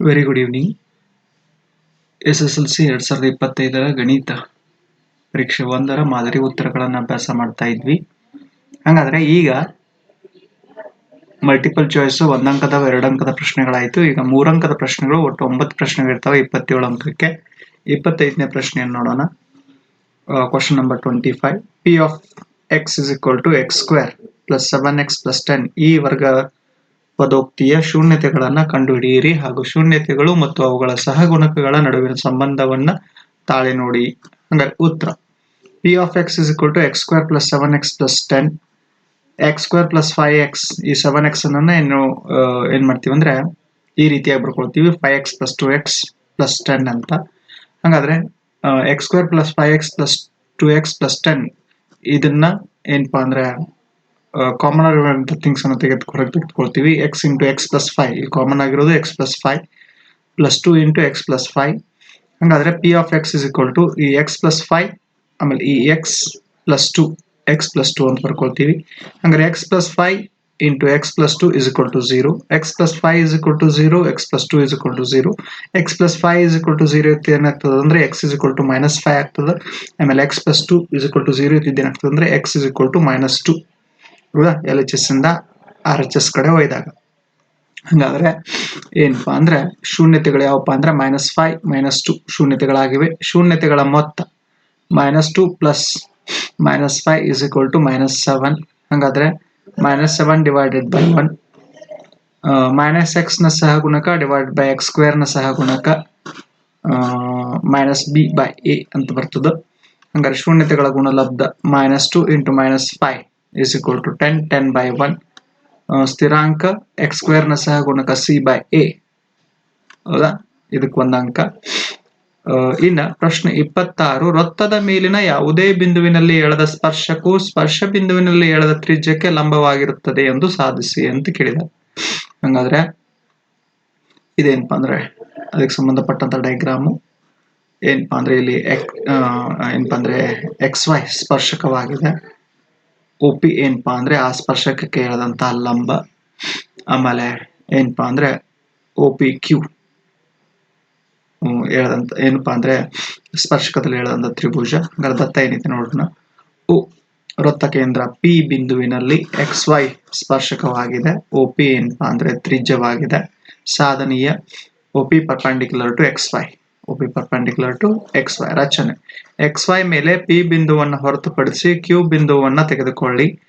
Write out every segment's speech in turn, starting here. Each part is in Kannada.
Very good evening S S L C ಎರಡು ಸಾವಿರದ ಇಪ್ಪತ್ತೈದರ ಗಣಿತ ಪರೀಕ್ಷೆ ಒಂದರ ಮಾದರಿ ಉತ್ತರಗಳನ್ನು ಅಭ್ಯಾಸ ಮಾಡ್ತಾ ಇದ್ವಿ. ಹಾಗಾದ್ರೆ ಈಗ ಮಲ್ಟಿಪಲ್ ಚಾಯ್ಸ್ ಒಂದಂಕದ ಎರಡಂಕದ ಪ್ರಶ್ನೆಗಳಾಯಿತು. ಈಗ ಮೂರಂಕದ ಪ್ರಶ್ನೆಗಳು, ಒಟ್ಟು ಒಂಬತ್ತು ಪ್ರಶ್ನೆಗಳಿರ್ತಾವೆ ಇಪ್ಪತ್ತೇಳು ಅಂಕಕ್ಕೆ ಇಪ್ಪತ್ತೈದನೇ ಪ್ರಶ್ನೆಯನ್ನು ನೋಡೋಣ. Question number twenty five P of X is equal to X square plus seven X plus ten ಈ ವರ್ಗ ಪದೋಕ್ತಿಯ ಶೂನ್ಯತೆಗಳನ್ನ ಕಂಡುಹಿಡಿಯಿರಿ ಹಾಗೂ ಶೂನ್ಯತೆಗಳು ಮತ್ತು ಅವುಗಳ ಸಹಗುಣಕಗಳ ನಡುವಿನ ಸಂಬಂಧವನ್ನ ತಾಳೆ ನೋಡಿ. ಹಂಗಾರೆ ಉತ್ತರ. P of x is equal to x square plus seven x plus ten x square plus five x ಈ ಸೆವೆನ್ ಎಕ್ಸ್ ಅನ್ನ ಏನು ಏನ್ ಮಾಡ್ತೀವಿ ಅಂದ್ರೆ, ಈ ರೀತಿಯಾಗಿ ಬರ್ಕೊಳ್ತೀವಿ. Five x plus two x plus ten ಅಂತ. ಹಾಗಾದ್ರೆ x square plus five x plus two x plus ten ಇದನ್ನ ಏನಪ್ಪಾ ಅಂದ್ರೆ ಕಾಮನ್ ಆಗಿರುವಂತ ಥಿಂಗ್ಸ್ ಅನ್ನು ತೆಗೆದು ಹೊರಗೆ ತೆಗೆದುಕೊಳ್ತೀವಿ X into X plus five ಇಲ್ಲಿ ಕಾಮನ್ ಆಗಿರೋದು x plus five plus two into x plus five ಹಂಗಾದ್ರೆ P of x is equal to ಈ ಎಕ್ಸ್ ಪ್ಲಸ್ ಫೈವ್ ಆಮೇಲೆ ಈ x plus two x plus two ಅಂತ ಬರ್ಕೊಳ್ತೀವಿ ಹಂಗಾರೆ x plus five into x plus two is equal to zero x plus five is equal to zero x plus two is equal to zero x plus five is equal to zero ಇತ್ತು ಏನಾಗ್ತದೆ ಅಂದ್ರೆ X is equal to minus five ಆಗ್ತದೆ ಆಮೇಲೆ x plus two is equal to zero ಇತ್ತು ಏನಾಗ್ತದೆ ಅಂದ್ರೆ x is equal to minus two ಹೌದಾ ಎಲ್ ಎಚ್ ಎಸ್ ಇಂದ ಆರ್ ಎಚ್ ಎಸ್ ಕಡೆ ಒಯ್ದಾಗ. ಹಂಗಾದ್ರೆ ಏನಪ್ಪಾ ಅಂದ್ರೆ ಶೂನ್ಯತೆಗಳು ಯಾವಪ್ಪ ಅಂದ್ರೆ ಮೈನಸ್ ಫೈವ್ ಮೈನಸ್ ಟು ಶೂನ್ಯತೆಗಳಾಗಿವೆ. ಶೂನ್ಯತೆಗಳ ಮೊತ್ತ minus two plus minus five is equal to minus seven ಹಂಗಾದ್ರೆ minus seven divided by one minus ಎಕ್ಸ್ನ ಸಹಗುಣಕ ಡಿವೈಡ್ ಬೈ ಎಕ್ಸ್ನ ಸಹಗುಣಕ ಮೈನಸ್ ಬಿ ಬೈ ಎ ಅಂತ ಬರ್ತದೆ. ಹಂಗಾರೆ ಶೂನ್ಯತೆಗಳ ಗುಣಲಬ್ಧ minus two into minus five is equal to ten ten by one ಸ್ಥಿರಾಂಕ ಎಕ್ಸ್ ಸ್ಕ್ವೇರ್ನ ಸಹಗುಣಕ ಸಿ ಬೈ ಎ ಹೌದಾ? ಇದಕ್ಕೆ ಒಂದು ಅಂಕ. ಆ, ಇನ್ನ ಪ್ರಶ್ನೆ ಇಪ್ಪತ್ತಾರು ವೃತ್ತದ ಮೇಲಿನ ಯಾವುದೇ ಬಿಂದುವಿನಲ್ಲಿ ಎಳೆದ ಸ್ಪರ್ಶಕ್ಕೂ ಸ್ಪರ್ಶ ಬಿಂದುವಿನಲ್ಲಿ ಎಳೆದ ತ್ರಿಜ್ಯಕ್ಕೆ ಲಂಬವಾಗಿರುತ್ತದೆ ಎಂದು ಸಾಧಿಸಿ ಅಂತ ಕೇಳಿದ. ಹಂಗಾದ್ರೆ ಇದೇನಪ್ಪ ಅಂದ್ರೆ? ಅದಕ್ಕೆ ಸಂಬಂಧಪಟ್ಟಂತ ಡೈಗ್ರಾಮು ಏನಪ್ಪಾ ಅಂದ್ರೆ ಇಲ್ಲಿ ಎಕ್ ಏನಪ್ಪಾ ಅಂದ್ರೆ ಎಕ್ಸ್ ವೈ ಸ್ಪರ್ಶಕವಾಗಿದೆ. ಒ ಪಿ ಏನಪ್ಪಾ ಅಂದ್ರೆ ಆ ಸ್ಪರ್ಶಕಕ್ಕೆ ಎಳೆದಂತಹ ಲಂಬ, ಆಮೇಲೆ ಏನಪ್ಪಾ ಅಂದ್ರೆ ಒ ಪಿ ಕ್ಯೂ ಹೇಳದಂತ ಏನಪ್ಪಾ ಅಂದ್ರೆ ಸ್ಪರ್ಶಕದಲ್ಲಿ ಹೇಳದಂತ ತ್ರಿಭುಜ ಗರ್ಧತ್ತ ಏನಿದೆ ನೋಡೋಣ. ಓ ವೃತ್ತ ಕೇಂದ್ರ ಪಿ ಬಿಂದುವಿನಲ್ಲಿ ಎಕ್ಸ್ ವೈ ಸ್ಪರ್ಶಕವಾಗಿದೆ. ಒ ಪಿ ಏನಪ್ಪಾ ಅಂದ್ರೆ ತ್ರಿಜ್ಯವಾಗಿದೆ. ಸಾಧನೀಯ O P perpendicular to X Y. P perpendicular to X Y ರಚನೆ. ವೈ ಮೇಲೆ ಪಿ ಬಿಂದುವನ್ನು ಹೊರತುಪಡಿಸಿ ಕ್ಯೂ ಬಿಂದುವನ್ನು ತೆಗೆದುಕೊಳ್ಳಿ.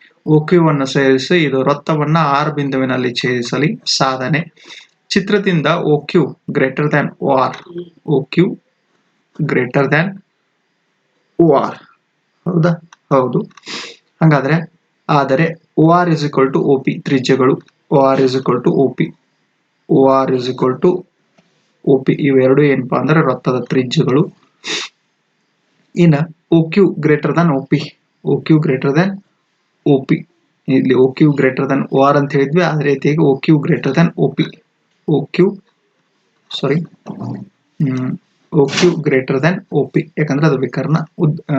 ಕ್ಯೂ ಅನ್ನು ಸೇರಿಸಿ ಇದು ವೃತ್ತವನ್ನು ಆರ್ ಬಿಂದುವಿನಲ್ಲಿ ಛೇದಿಸಲಿ. ಸಾಧನೆ. ಚಿತ್ರದಿಂದ Q greater than R Q greater than O R ಹೌದಾ? ಹೌದು. ಹಾಗಾದ್ರೆ, ಆದರೆ O R is equal to O P ತ್ರಿಜ್ಯಗಳು. O R is equal to O P O R is equal to P ಇವೆರಡು ಏನಪ್ಪಾ ಅಂದ್ರೆ ರಕ್ತದ ತ್ರಿಜ್ಯಗಳು. ಇನ್ನ O Q greater than O P O Q greater than O P ಇಲ್ಲಿ O Q greater than O R ಅಂತ ಹೇಳಿದ್ವಿ ಅದೇ ರೀತಿಯಾಗಿ O Q greater than O P O Q sorry O Q greater than O P ಯಾಕಂದ್ರೆ ಅದು ವಿಕರ್ಣ ಉದ್ದ ಆ,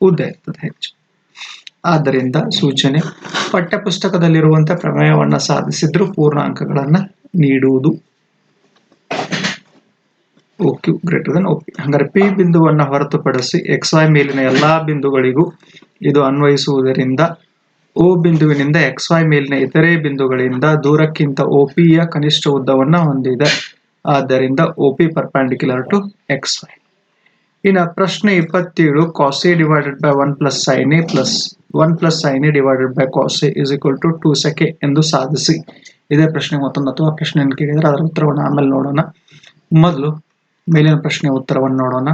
ಉದ್ದ ಇರ್ತದೆ ಹೆಚ್ಚು. ಆದ್ದರಿಂದ ಸೂಚನೆ ಪಠ್ಯಪುಸ್ತಕದಲ್ಲಿರುವಂತಹ ಪ್ರಮೇಯವನ್ನು ಸಾಧಿಸಿದ್ರು ಪೂರ್ಣ ಅಂಕಗಳನ್ನ ನೀಡುವುದು O Q greater than O P ಹಂಗಾರೆ ಪಿ ಬಿಂದುವನ್ನ ಹೊರತುಪಡಿಸಿ ಎಕ್ಸ್ ವೈ ಮೇಲಿನ ಎಲ್ಲಾ ಬಿಂದುಗಳಿಗೂ ಇದು ಅನ್ವಯಿಸುವುದರಿಂದ ಓ ಬಿಂದುವಿನಿಂದ ಎಕ್ಸ್ ವೈ ಮೇಲಿನ ಇತರೆ ಬಿಂದುಗಳಿಂದ ದೂರಕ್ಕಿಂತ ಒ ಯ ಕನಿಷ್ಠ ಉದ್ದವನ್ನ ಹೊಂದಿದೆ. ಆದ್ದರಿಂದ O P perpendicular to X Y ಇನ್ನು ಪ್ರಶ್ನೆ ಇಪ್ಪತ್ತೇಳು cos A divided by one plus sine A plus one plus sine A divided by cos A is equal to two sec A ಎಂದು ಸಾಧಿಸಿ. ಇದೇ ಪ್ರಶ್ನೆ ಮತ್ತೊಂದು ಅಥವಾ ಪ್ರಶ್ನೆಯನ್ನು ಕೇಳಿದರೆ ಅದರ ಉತ್ತರವನ್ನು ಆಮೇಲೆ ನೋಡೋಣ. ಮೊದಲು ಮೇಲಿನ ಪ್ರಶ್ನೆ ಉತ್ತರವನ್ನು ನೋಡೋಣ.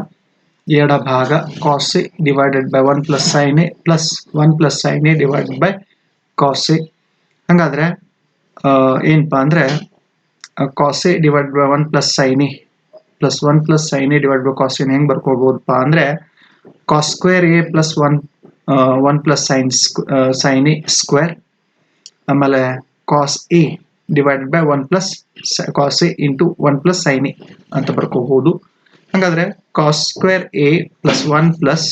ಎಡ ಭಾಗ cos A divided by one plus sine A plus one plus sine A divided by cos A ಹಂಗಾದ್ರೆ ಏನಪ್ಪ ಅಂದ್ರೆ A divide by one plus sine A plus one plus sine A divide by cos ಹೆಂಗೆ ಬರ್ಕೊಬೋದಪ್ಪ ಅಂದರೆ cos square A plus one one plus sine sine A square ಆಮೇಲೆ cos A divided by one plus cos A into one plus sine A ಅಂತ ಬರ್ಕೋಬಹುದು ಹಾಗಾದ್ರೆ cos square A plus one plus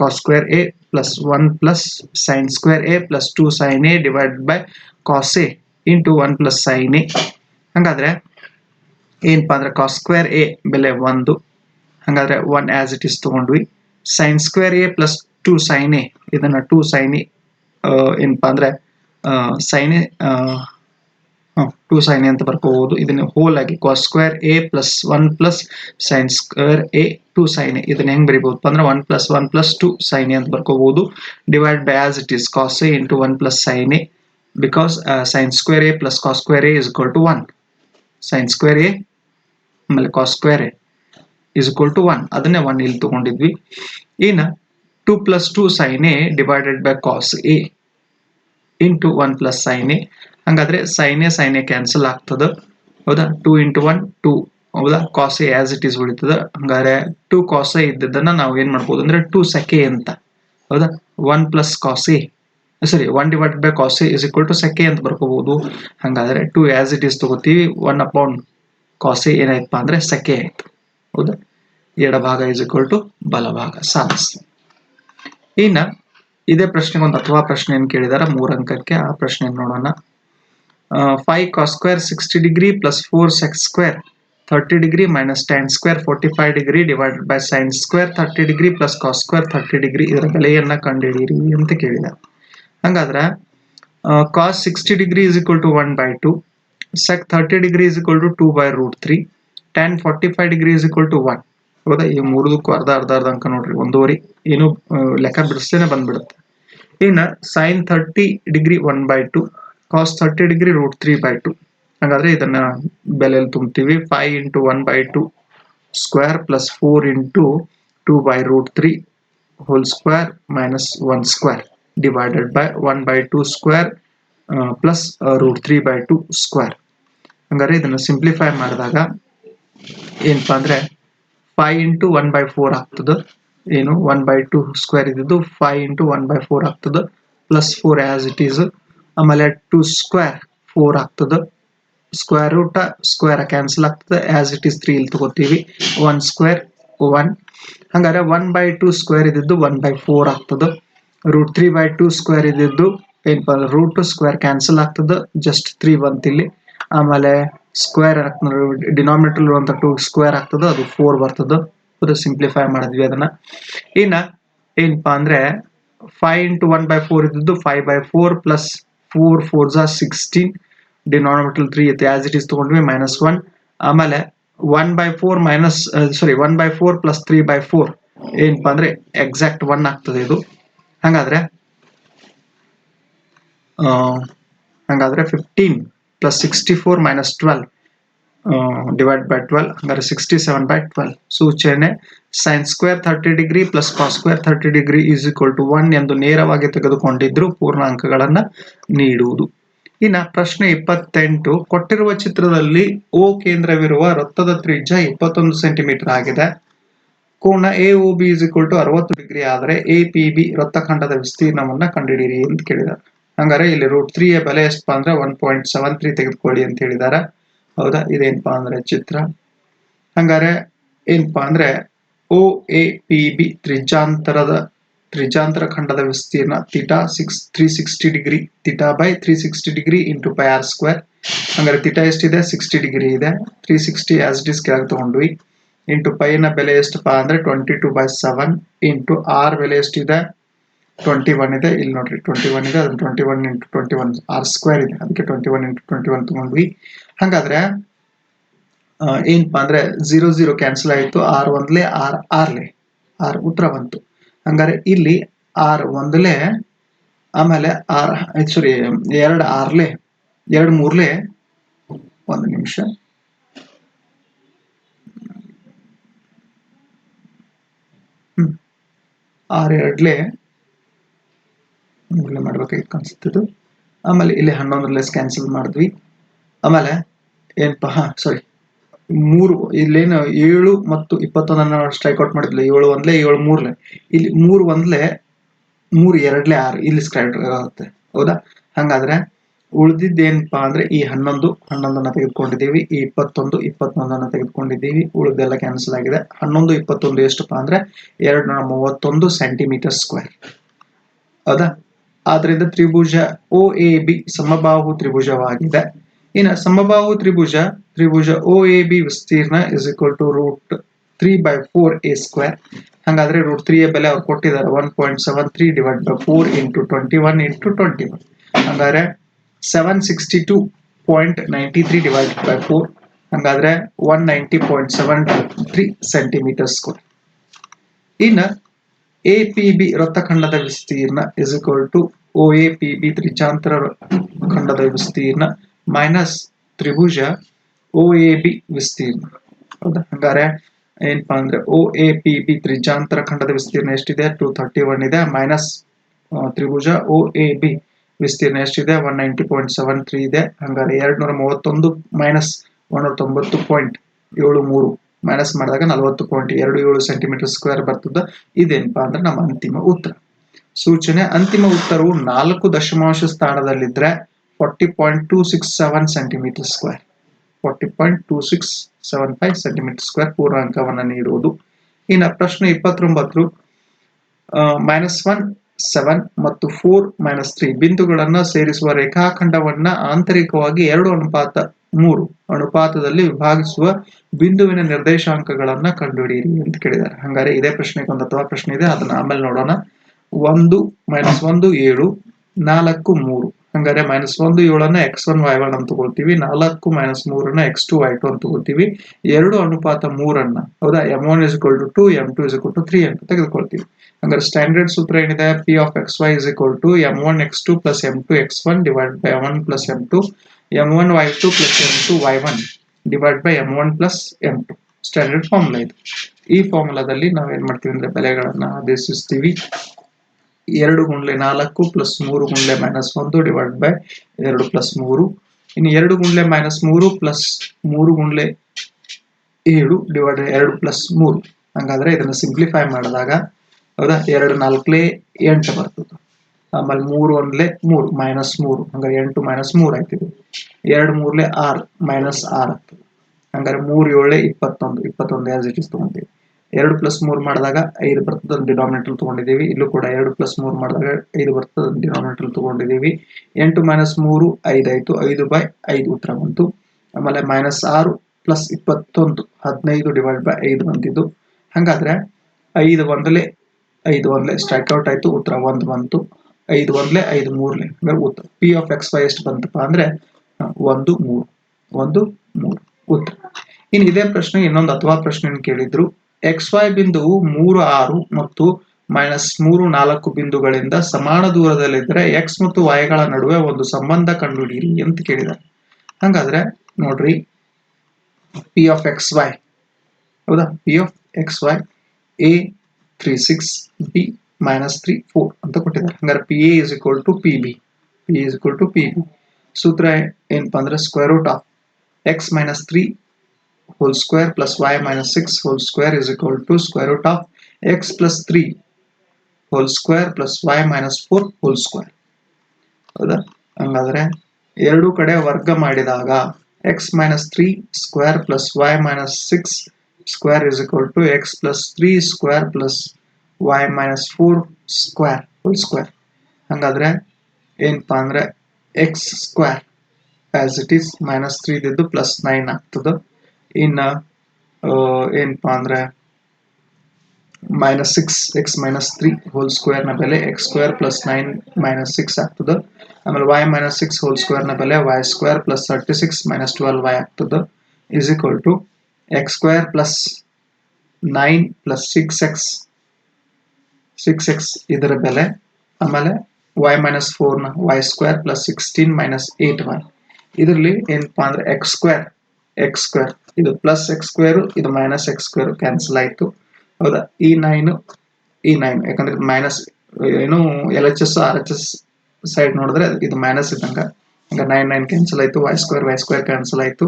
cos square A plus one plus sine square A plus two sine A divide by cos A into one plus sine A ಹಾಗಾದ್ರೆ ಏನಪ್ಪ ಅಂದ್ರೆ ಕಾಸ್ ಸ್ಕ್ವೇರ್ ಎ ಬೆಲೆ ಒಂದು. ಹಾಗಾದ್ರೆ ಒನ್ ಆಸ್ ಇಟ್ ಇಸ್ ತಗೊಂಡ್ವಿ. Sine square A plus two sine A ಇದನ್ನ ಟು ಸೈನ್ ಎ ಏನಪ್ಪ ಅಂದ್ರೆ ಸೈನ್ ಎ ಟು ಸೈನ್ ಅಂತ ಬರ್ಕೋಬಹುದು ಇದನ್ನ ಹೋಲ್ ಆಗಿ cos square A plus one plus sine square A two sine ಇದನ್ನ ಹೆಂಗ್ ಬರೀಬಹುದು ಅಂದ್ರೆ one plus one plus two sine ಅಂತ ಬರ್ಕೋಬಹುದು divide by as it is cos A into one plus sine A because sine square A plus cos square A is equal to one sine square A ಆಮೇಲೆ cos square A is equal to one ಅದನ್ನೇ ಒನ್ ಇಲ್ಲಿ ತಗೊಂಡಿದ್ವಿ. ಇನ್ನ two plus two sine A divided by cos A into one plus sine A ಹಂಗಾದ್ರೆ ಸೈನ್ ಸೈನ್ ಕ್ಯಾನ್ಸಲ್ ಆಗ್ತದ. ಹೌದಾ? ಟೂ ಇಂಟು ಒನ್ ಟೂ ಹೌದಾ? Cos A as it is ಉಳಿತದ. ಹಂಗಾದ್ರೆ ಟೂ ಕಾಸ್ ಎ ಇದ್ದದನ್ನ ನಾವು ಏನ್ ಮಾಡ್ಬೋದು ಅಂದ್ರೆ ಟೂ ಸೆಕೆ ಅಂತ. ಹೌದಾ? ಒನ್ ಪ್ಲಸ್ ಕಾಸ್ ಎ ಸರಿ one divide by cos A is equal to sec A ಅಂತ ಬರ್ಕೋಬಹುದು ಹಂಗಾದ್ರೆ ಟೂ ಆಸ್ ಇಟ್ ಈಸ್ ತಗೋತೀವಿ. ಒನ್ ಅಪೌಂಡ್ ಕಾಸ್ ಎ ಏನಾಯ್ತಪ್ಪ ಅಂದ್ರೆ ಸೆಕೆ ಆಯ್ತು. ಹೌದಾ? ಎಡಭಾಗ ಇಸ್ ಈಕ್ವಲ್ ಟು ಬಲಭಾಗ ಸಾಧಿಸ್ ಇನ್ನ ಇದೇ ಪ್ರಶ್ನೆಗೊಂದು ಅಥವಾ ಪ್ರಶ್ನೆ ಏನು ಕೇಳಿದಾರ ಮೂರ್ ಅಂಕಕ್ಕೆ ಆ ಪ್ರಶ್ನೆ ನೋಡೋಣ. Five cos square sixty degree plus four sec square thirty degree minus tan square forty five degree divided by sine square thirty degree plus cos square thirty degree ಇದರ ಬೆಲೆಯನ್ನ ಕಂಡುಹಿಡಿಯಿರಿ ಅಂತ ಕೇಳಿದ. ಹಂಗಾದ್ರೆ cos sixty degree is equal to one by two sec thirty degree is equal two by root three tan forty five degree is equal to one ಹೌದಾ? ಈ ಮೂರದಕ್ಕೂ ಅರ್ಧ ಅರ್ಧ ಅರ್ಧ ಅಂಕ ನೋಡ್ರಿ, ಒಂದೂವರೆ. ಏನು ಲೆಕ್ಕ ಬಿಡಿಸ್ತೇನೆ ಬಂದ್ಬಿಡುತ್ತೆ. ಇನ್ನು sine thirty degree one by two cos thirty degree root three by two ಹಾಗಾದ್ರೆ ಇದನ್ನ ಬೆಲೆಯಲ್ಲಿ ತುಂಬ್ತೀವಿ. Five into one by two square plus four into two by root three whole square minus one square divided by one by two square plus root three by two square ಹಂಗಾರೆ ಇದನ್ನು ಸಿಂಪ್ಲಿಫೈ ಮಾಡಿದಾಗ ಏನಪ್ಪಾ ಅಂದ್ರೆ five into one by four ಆಗ್ತದೆ. ಏನು? ಒನ್ ಬೈ ಟು ಸ್ಕ್ವೇರ್ ಇದ್ದಿದ್ದು five into one by four ಆಗ್ತದೆ. Plus four as it is ಆಮೇಲೆ ಟು ಸ್ಕ್ವೇರ್ ಫೋರ್ ಆಗ್ತದೆ. ಸ್ಕ್ವೇರ್ ರೂಟ್ ಸ್ಕ್ವೇರ್ ಕ್ಯಾನ್ಸಲ್ ಆಗ್ತದೆ. ಆಸ್ ಇಟ್ ಈಸ್ ತ್ರೀ ಇಲ್ಲಿ ತಗೋತೀವಿ. ಒನ್ ಸ್ಕ್ವೇರ್ ಒನ್ ಹಂಗಾರೆ ಒನ್ ಬೈ ಟು ಸ್ಕ್ವೇರ್ ಇದ್ದಿದ್ದು ಒನ್ ಬೈ ಫೋರ್ ಆಗ್ತದೆ. Root three by two square ಇದ್ದಿದ್ದು ಏನ್ ಅಂದ್ರೆ ರೂಟ್ ಸ್ಕ್ವೇರ್ ಕ್ಯಾನ್ಸಲ್ ಆಗ್ತದೆ. ಜಸ್ಟ್ ತ್ರೀ ಬಂತಿಲ್ಲಿ ಆಮೇಲೆ ಸ್ಕ್ವೇರ್ ಡಿನಾಮಿನೇಟರ್ ಇರುವಂತ ಟು ಸ್ಕ್ವೇರ್ ಆಗ್ತದೆ. ಅದು ಫೋರ್ ಬರ್ತದ. ಅದು ಸಿಂಪ್ಲಿಫೈ ಮಾಡಿದ್ವಿ ಅದನ್ನ. ಇನ್ನ ಏನಪ್ಪಾ ಅಂದ್ರೆ five into one by four ಇದ್ದಿದ್ದು five by four plus four four ಜಾ ಸಿಕ್ಸ್ಟೀನ್ ಡಿನಾಮಿನೇಟರ್ ತ್ರೀ ಐತೆ ಆಸ್ ಇಟ್ ಈಸ್ ತಗೊಂಡ್ವಿ ಮೈನಸ್ ಒನ್ ಆಮೇಲೆ one by four minus sorry one by four plus three by four ಏನಪ್ಪಾ ಅಂದ್ರೆ ಎಕ್ಸಾಕ್ಟ್ ಒನ್ ಆಗ್ತದೆ ಇದು. ಹಂಗಾದ್ರೆ ಹಂಗಾದ್ರೆ fifteen plus sixty four minus twelve divide by twelve ಹಂಗಾರೆ ಸಿಕ್ಸ್ಟಿ ಸೆವೆನ್ ಬೈ ಟ್ವೆಲ್ ಸೂಚನೆ sine square thirty degree plus cos square thirty degree is equal to one ಎಂದು ನೇರವಾಗಿ ತೆಗೆದುಕೊಂಡಿದ್ರು ಪೂರ್ಣಾಂಕಗಳನ್ನ ನೀಡುವುದು. ಇನ್ನು ಪ್ರಶ್ನೆ ಇಪ್ಪತ್ತೆಂಟು, ಕೊಟ್ಟಿರುವ ಚಿತ್ರದಲ್ಲಿ ಓ ಕೇಂದ್ರವಿರುವ ವೃತ್ತದ ತ್ರಿಜ್ಯ ಇಪ್ಪತ್ತೊಂದು ಸೆಂಟಿಮೀಟರ್ ಆಗಿದೆ. ಕೋನ A O B is equal to ಅರವತ್ತು ಡಿಗ್ರಿ ಆದರೆ ಎ ಪಿ ಬಿ ವೃತ್ತಖಂಡದ ವಿಸ್ತೀರ್ಣವನ್ನು ಕಂಡುಹಿಡಿಯಿರಿ ಅಂತ ಕೇಳಿದಾರೆ ಹಂಗಾರೆ ಇಲ್ಲಿ ರೂಟ್ ತ್ರೀಯ ಬೆಲೆ ಎಷ್ಟಪ್ಪ ಅಂದ್ರೆ ಒನ್ ಪಾಯಿಂಟ್ ಸೆವೆನ್ ತ್ರೀ ತೆಗೆದುಕೊಳ್ಳಿ ಅಂತ ಹೇಳಿದಾರೆ ಹೌದಾ? ಇದೇನಪ್ಪ ಅಂದ್ರೆ ಚಿತ್ರ? ಹಂಗಾರೆ ಏನಪ್ಪಾ ಅಂದ್ರೆ ಓ ಎ ಪಿ ಬಿ ತ್ರಿಜಾಂತರದ, ತ್ರಿಜಾಂತರ ಖಂಡದ ವಿಸ್ತೀರ್ಣ theta six, three sixty degree theta by three sixty degree into pi R square. ಹಂಗಾರೆ ತಿಟಾ ಎಷ್ಟಿದೆ? ಸಿಕ್ಸ್ಟಿ ಡಿಗ್ರಿ ಇದೆ. ತ್ರೀ ಸಿಕ್ಸ್ಟಿ ಆಸ್ ಇಸ್ ಕೆಳಗೆ ತಗೊಂಡ್ವಿ. ಇಂಟು ಪೈನ ಬೆಲೆ ಎಷ್ಟಪ್ಪ ಅಂದ್ರೆ twenty two by seven into R ಬೆಲೆ ಎಷ್ಟಿದೆ? ಟ್ವೆಂಟಿ ಒನ್ ಇದೆ. ಇಲ್ಲಿ ನೋಡ್ರಿ, ಟ್ವೆಂಟಿ ಒನ್ ಇದೆ. ಅದನ್ನ twenty one into twenty one R square ಇದೆ. ಅದಕ್ಕೆ twenty one into twenty one ತಗೊಂಡ್ವಿ. ಹಂಗಾದ್ರೆ ಏನಪ್ಪಾ ಅಂದ್ರೆ ಜೀರೋ ಜೀರೋ ಕ್ಯಾನ್ಸಲ್ ಆಯ್ತು ಆರ್ ಒಂದ್ಲೆ ಆರ್ ಆರ್ಲೆ ಆರ್ ಉತ್ತರ ಬಂತು. ಹಂಗಾದ್ರೆ ಇಲ್ಲಿ ಆರ್ ಒಂದ್ಲೆ, ಆಮೇಲೆ ಆರ್ ಸಾರಿ ಎರಡು ಆರ್ಲೆ ಎರಡು ಮೂರ್ಲೆ ಒಂದು ನಿಮಿಷ. ಆರ್ ಎರಡ್ಲೆ ಮೂರ್ಲೆ ಮಾಡ್ಬೇಕಾಗಿತ್ತು ಅನ್ಸುತ್ತಿದ್ದು ಆಮೇಲೆ ಇಲ್ಲಿ ಹನ್ನೊಂದರಲ್ಲೇ ಕ್ಯಾನ್ಸಲ್ ಮಾಡಿದ್ವಿ. ಆಮೇಲೆ ಏನಪ್ಪಾ ಹಾ ಸಾರಿ ಮೂರು, ಇಲ್ಲೇನು ಏಳು ಮತ್ತು ಇಪ್ಪತ್ತೊಂದನ್ನ ಸ್ಟ್ರೈಕ್ಔಟ್ ಮಾಡಿದ್ಲು. ಏಳು ಒಂದ್ಲೆ, ಏಳು ಮೂರ್ಲೆ. ಇಲ್ಲಿ ಮೂರು ಒಂದ್ಲೆ, ಮೂರು ಎರಡ್ಲೆ ಆರು ಇಲ್ಲಿ ಸ್ಕ್ರೈಟ್ ಆಗುತ್ತೆ. ಹೌದಾ? ಹಂಗಾದ್ರೆ ಉಳಿದಿದ್ದೇನಪ್ಪಾ ಅಂದ್ರೆ ಈ ಹನ್ನೊಂದು, ಹನ್ನೊಂದನ್ನ ತೆಗೆದುಕೊಂಡಿದ್ದೀವಿ. ಈ ಇಪ್ಪತ್ತೊಂದು ಇಪ್ಪತ್ತೊಂದನ್ನ ತೆಗೆದುಕೊಂಡಿದ್ದೀವಿ. ಉಳಿದೆಲ್ಲ ಕ್ಯಾನ್ಸಲ್ ಆಗಿದೆ. ಹನ್ನೊಂದು, ಇಪ್ಪತ್ತೊಂದು ಎಷ್ಟಪ್ಪ ಅಂದ್ರೆ ಎರಡು ನೂರ ಮೂವತ್ತೊಂದು ಸೆಂಟಿಮೀಟರ್ ಸ್ಕ್ವೇರ್ ಹೌದಾ? ಆದ್ರಿಂದ ತ್ರಿಭುಜ ಒ ಎ ಬಿ ಸಮಬಾಹು ತ್ರಿಭುಜವಾಗಿದೆ. ಇನ್ನು ಸಮಬಾಹು ತ್ರಿಭುಜ ತ್ರಿಭುಜ ಒ ಎ ಬಿ ವಿಸ್ತೀರ್ಣ is equal to root three by four A square ಹಂಗಾದ್ರೆ ರೂಟ್ ತ್ರೀ ಎ ಬೆಲೆ ಅವ್ರು ಕೊಟ್ಟಿದ್ದಾರೆ one point seven three divide by four into twenty one into twenty one ಹಂಗಾದ್ರೆ seven sixty two point ninety three divide by four ಹಂಗಾದ್ರೆ one ninety point seven three centimetre square ಇನ್ನು ಎ ಪಿ ಬಿ ವೃತ್ತಖಂಡದ ವಿಸ್ತೀರ್ಣ is equal to O A P B ತ್ರಿಚಾಂತರ ಖಂಡದ ವಿಸ್ತೀರ್ಣ. ಮೈನಸ್ ತ್ರಿಭುಜ ಒ ಎ ಬಿ ವಿಸ್ತೀರ್ಣ. ಹೌದಾ? ಹಂಗಾರೆ ಏನಪ್ಪಾ ಅಂದ್ರೆ ಒ ಎ ಪಿ ಬಿ ತ್ರಿಜ್ಯಾಂತರ ಖಂಡದ ವಿಸ್ತೀರ್ಣ ಎಷ್ಟಿದೆ? ಟೂ ಥರ್ಟಿ ಒನ್ ಇದೆ ಮೈನಸ್ ತ್ರಿಭುಜ ಒ ಎ ಬಿ ವಿಸ್ತೀರ್ಣ ಎಷ್ಟಿದೆ? One ninety point seven three ಇದೆ. ಹಂಗಾರೆ ಎರಡು ನೂರ ಮೂವತ್ತೊಂದು ಮೈನಸ್ ಒನ್ನೂರ ತೊಂಬತ್ತು ಪಾಯಿಂಟ್ ಏಳು ಮೂರು. ಮೈನಸ್ ಮಾಡಿದಾಗ ನಲವತ್ತು ಪಾಯಿಂಟ್ ಎರಡು ಏಳು ಸೆಂಟಿಮೀಟರ್ ಸ್ಕ್ವೇರ್ ಬರ್ತದೆ ಇದೇನಪ್ಪ ಅಂದ್ರೆ ನಮ್ಮ ಅಂತಿಮ ಉತ್ತರ. ಸೂಚನೆ, ಅಂತಿಮ ಉತ್ತರವು ನಾಲ್ಕು ದಶಮಾಂಶ ಸ್ಥಾನದಲ್ಲಿದ್ರೆ 40.267 centimetre square forty point two six seven five centimetre square ಪೂರ್ಣಾಂಕವನ್ನು ನೀಡುವುದು. ಇನ್ನ ಪ್ರಶ್ನೆ ಇಪ್ಪತ್ತೊಂಬತ್ತು ಮೈನಸ್ ಒನ್ ಸೆವೆನ್ ಮತ್ತು ಫೋರ್ ಮೈನಸ್ ತ್ರೀ ಬಿಂದುಗಳನ್ನು ಸೇರಿಸುವ ರೇಖಾಖಂಡವನ್ನು ಆಂತರಿಕವಾಗಿ ಎರಡು ಅನುಪಾತ, ಮೂರು ಅನುಪಾತದಲ್ಲಿ ವಿಭಾಗಿಸುವ ಬಿಂದುವಿನ ನಿರ್ದೇಶಾಂಕಗಳನ್ನು ಕಂಡುಹಿಡಿಯಿರಿ ಅಂತ ಕೇಳಿದ್ದಾರೆ. ಹಂಗಾರೆ ಇದೇ ಪ್ರಶ್ನೆಗೆ ಒಂದು ಅಥವಾ ಪ್ರಶ್ನೆ ಇದೆ, ಅದನ್ನ ಆಮೇಲೆ ನೋಡೋಣ. ಒಂದು ಮೈನಸ್ ಒಂದು, ಏಳು, ನಾಲ್ಕು, ಮೂರು. ಹಂಗಾರೆ ಮೈನಸ್ ಒಂದು ಏಳನ್ನ ಎಕ್ಸ್ ಒನ್ ವೈ ಒನ್ ಅಂತ ತಗೊಳ್ತೀವಿ, ನಾಲ್ಕು ಮೈನಸ್ ಮೂರನ್ನ ಎಕ್ಸ್ ಟು ವೈ ಟು ಅಂತ ತಗೊಳ್ತೀವಿ, ಎರಡು ಅನುಪಾತ ಮೂರನ್ನ, ಹೌದಾ? M one is equal to two M two is equal to three ಅಂತ ತೆಗೆದುಕೊಳ್ತೀವಿ. ಹಂಗಾರೆ ಸ್ಟ್ಯಾಂಡರ್ಡ್ ಸೂತ್ರ ಏನಿದೆ? P of X Y is equal to M one X two plus M two X one divide by one plus M two M one Y two plus M two y one divide by m one plus m two standard formula ಇದು. ಈ ಫಾರ್ಮುಲಾದಲ್ಲಿ ನಾವೇನ್ ಮಾಡ್ತೀವಿ ಅಂದ್ರೆ, ಬೆಲೆಗಳನ್ನ ಆದೇಶಿಸ್ತೀವಿ. ಎರಡು ಗುಂಡ್ಲೆ ನಾಲ್ಕು ಪ್ಲಸ್ ಮೂರು ಗುಂಡ್ಲೆ ಮೈನಸ್ ಒಂದು ಡಿವೈಡ್ ಬೈ ಎರಡು ಪ್ಲಸ್ ಮೂರು. ಇನ್ನು ಎರಡು ಗುಂಡ್ಲೆ ಮೈನಸ್ ಮೂರು ಪ್ಲಸ್ ಮೂರು ಗುಂಡ್ಲೆ ಏಳು ಡಿವೈಡ್ ಎರಡು ಪ್ಲಸ್ ಮೂರು. ಹಂಗಾದ್ರೆ ಇದನ್ನ ಸಿಂಪ್ಲಿಫೈ ಮಾಡಿದಾಗ ಹೌದಾ? ಎರಡು ನಾಲ್ಕಲೇ ಎಂಟು ಬರ್ತದೆ. ಆಮೇಲೆ ಮೂರು ಒಂದ್ಲೆ ಮೂರು ಮೈನಸ್ ಮೂರು. ಹಂಗಾರೆ ಎಂಟು ಮೈನಸ್ ಮೂರು ಆಯ್ತಿದೆ. ಎರಡು ಮೂರ್ಲೆ ಆರು ಮೈನಸ್ ಆರು ಆಗ್ತದೆ. ಹಂಗಾರೆ ಮೂರು ಏಳೆ ಇಪ್ಪತ್ತೊಂದು. ಇಪ್ಪತ್ತೊಂದು ಆಸ್ ಇಟ್ ಇಸ್ ತಗೊಂತೀವಿ ಎರಡು ಪ್ಲಸ್ ಮೂರು ಮಾಡಿದಾಗ ಐದು ಬರ್ತದೆ ಡಿನಾಮಿನೇಟರ್ ತಗೊಂಡಿದ್ದೀವಿ. ಇಲ್ಲೂ ಕೂಡ ಎರಡು ಪ್ಲಸ್ ಮೂರು ಮಾಡಿದಾಗ ಐದು ಬರ್ತದ ಡಿನಾಮಿನೇಟರ್ ತಗೊಂಡಿದ್ದೀವಿ. ಎಂಟು ಮೈನಸ್ ಮೂರು ಐದು ಆಯಿತು. ಐದು ಬೈ ಐದು ಉತ್ತರ ಬಂತು. ಆಮೇಲೆ ಮೈನಸ್ ಆರು ಪ್ಲಸ್ ಇಪ್ಪತ್ತೊಂದು, ಹದಿನೈದು ಡಿವೈಡ್ ಬೈ ಐದು ಬಂದಿದ್ದು. ಹಾಗಾದ್ರೆ ಐದು ಒಂದಲೇ ಐದು ಒಂದಲೇ ಸ್ಟ್ರೈಕ್ ಔಟ್ ಆಯ್ತು. ಉತ್ತರ ಒಂದು ಬಂತು. ಐದು ಒಂದಲೇ ಐದು ಮೂರ್ಲೆ. ಅಂದ್ರೆ ಉತ್ತರ ಪಿ ಆಫ್ ಎಕ್ಸ್ ವೈ ಎಷ್ಟು ಬಂತಪ್ಪ ಅಂದ್ರೆ ಒಂದು ಮೂರು. ಒಂದು ಮೂರು ಉತ್ತರ. ಇನ್ನು ಇದೇ ಪ್ರಶ್ನೆ, ಇನ್ನೊಂದು ಅಥವಾ ಪ್ರಶ್ನೆ ಕೇಳಿದ್ರು. ಎಕ್ಸ್ ವೈ ಬಿಂದುವು ಮೂರು ಆರು ಮತ್ತು ಮೈನಸ್ ಮೂರು ನಾಲ್ಕು ಬಿಂದುಗಳಿಂದ ಸಮಾನ ದೂರದಲ್ಲಿದ್ದರೆ ಎಕ್ಸ್ ಮತ್ತು ವೈಗಳ ನಡುವೆ ಒಂದು ಸಂಬಂಧ ಕಂಡುಹಿಡಿಯಿರಿ ಅಂತ ಕೇಳಿದ್ದಾರೆ. ಹಾಗಾದ್ರೆ ನೋಡ್ರಿ ಪಿ ಆಫ್ ಎಕ್ಸ್ ವೈ ಹೌದಾ? P of X Y A three six B minus three four ಅಂತ ಕೊಟ್ಟಿದ್ದಾರೆ. ಹಂಗಾರೆ P A is equal to P B P is equal to P B ಸೂತ್ರ ಏನಪ್ಪ ಅಂದ್ರೆ square root of X minus three whole square plus Y minus six whole square is equal to square root of X plus three whole square plus Y minus four whole square ಹೌದಾ? ಹಂಗಾದ್ರೆ ಎರಡು ಕಡೆ ವರ್ಗ ಮಾಡಿದಾಗ X minus three square plus Y minus six square is equal to X plus three square plus Y minus four square full square ಹಂಗಾದ್ರೆ ಏನಪ್ಪಾ ಅಂದ್ರೆ X square as it is minus three ಇದ್ದು ಪ್ಲಸ್ ನೈನ್ ಆಗ್ತದೆ. ಇನ್ನ ಏನಪ್ಪಾ ಅಂದ್ರೆ minus six X minus three whole ಸ್ಕ್ವೇರ್ನ ಬೆಲೆ X square plus nine minus six ಆಗ್ತದೆ. ಆಮೇಲೆ ವೈ ಮೈನಸ್ ಸಿಕ್ಸ್ ಹೋಲ್ ಸ್ಕ್ವೇರ್ನ ಬೆಲೆ Y square plus thirty six minus twelve Y ಆಗ್ತದೆ. Is equal to X square plus nine plus six X six X ಇದರ ಬೆಲೆ, ಆಮೇಲೆ Y minus ಫೋರ್ನ Y square plus sixteen minus eight Y ಇದರಲ್ಲಿ ಏನಪ್ಪಾ ಅಂದ್ರೆ ಎಕ್ಸ್ ಸ್ಕ್ವೇರ್ ಎಕ್ಸ್ ಸ್ಕ್ವೇರ್ ಇದು ಪ್ಲಸ್ ಎಕ್ಸ್ ಸ್ಕ್ವೇರ್ ಇದು ಮೈನಸ್ ಎಕ್ಸ್ ಸ್ಕ್ವೇರ್ ಕ್ಯಾನ್ಸಲ್ ಆಯಿತು. ಹೌದಾ? ಈ ನೈನ್ ಈ ನೈನ್ ಯಾಕಂದ್ರೆ ಮೈನಸ್ ಏನು L H S R H S side ನೋಡಿದ್ರೆ ಇದು ಮೈನಸ್ ಇದ್ದಂಗ. ಹಂಗ ನೈನ್ ನೈನ್ ಕ್ಯಾನ್ಸಲ್ ಆಯ್ತು Y square Y square cancel ಆಯ್ತು.